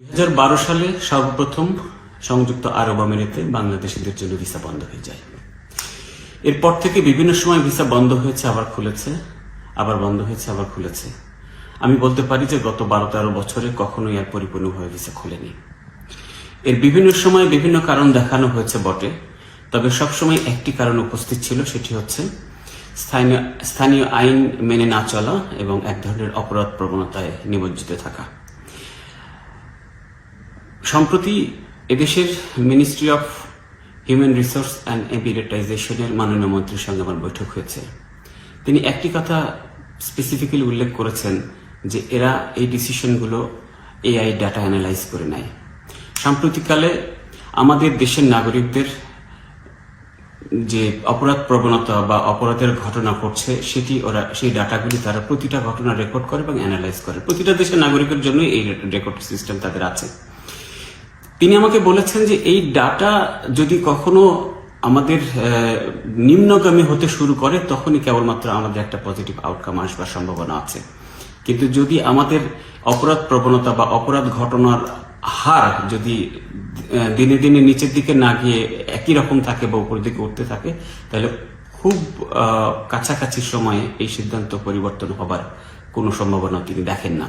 দুই হাজার বারো সালে সর্বপ্রথম সংযুক্ত আরব আমিরাতে বাংলাদেশিদের জন্য ভিসা বন্ধ হয়ে যায়। এরপর থেকে বিভিন্ন সময় ভিসা বন্ধ হয়েছে, আবার খুলেছে, আবার বন্ধ হয়েছে, আবার খুলেছে। আমি বলতে পারি যে গত বারো তেরো বছরে কখনোই আর পরিপূর্ণভাবে ভিসা খুলেনি। এর বিভিন্ন সময় বিভিন্ন কারণ দেখানো হয়েছে বটে, তবে সবসময় একটি কারণ উপস্থিত ছিল, সেটি হচ্ছে স্থানীয় স্থানীয় আইন মেনে না চলা এবং এক ধরনের অপরাধ প্রবণতায় নিমজ্জিত থাকা। সম্প্রতি এদেশের ministry of human resource and এবিলিটাইজেশনের মাননীয় মন্ত্রীর সঙ্গে আমার বৈঠক হয়েছে। তিনি একটি কথা স্পেসিফিক্যালি উল্লেখ করেছেন যে এরা এই ডিসিশনগুলো এআই ডাটা অ্যানালাইজ করে নেয়। সাম্প্রতিককালে আমাদের দেশের নাগরিকদের যে অপরাধ প্রবণতা বা অপরাধের ঘটনা ঘটছে, সেটি ওরা, সেই ডাটাগুলি তারা প্রতিটা ঘটনা রেকর্ড করে এবং অ্যানালাইজ করে। প্রতিটা দেশের নাগরিকের জন্য এই রেকর্ড সিস্টেম তাদের আছে। তিনি আমাকে বলেছেন যে এই ডাটা যদি কখনো আমাদের নিম্নগামী হতে শুরু করে, তখনই কেবলমাত্র আমাদের একটা পজিটিভ আউটকাম আসবার সম্ভাবনা আছে। কিন্তু যদি আমাদের অপরাধ প্রবণতা বা অপরাধ ঘটনার হার যদি দিনে দিনে নিচের দিকে না গিয়ে একই রকম থাকে বা উপর দিকে উঠতে থাকে, তাহলে খুব কাছাকাছি সময়ে এই সিদ্ধান্ত পরিবর্তন হবার কোনো সম্ভাবনা তিনি দেখেন না।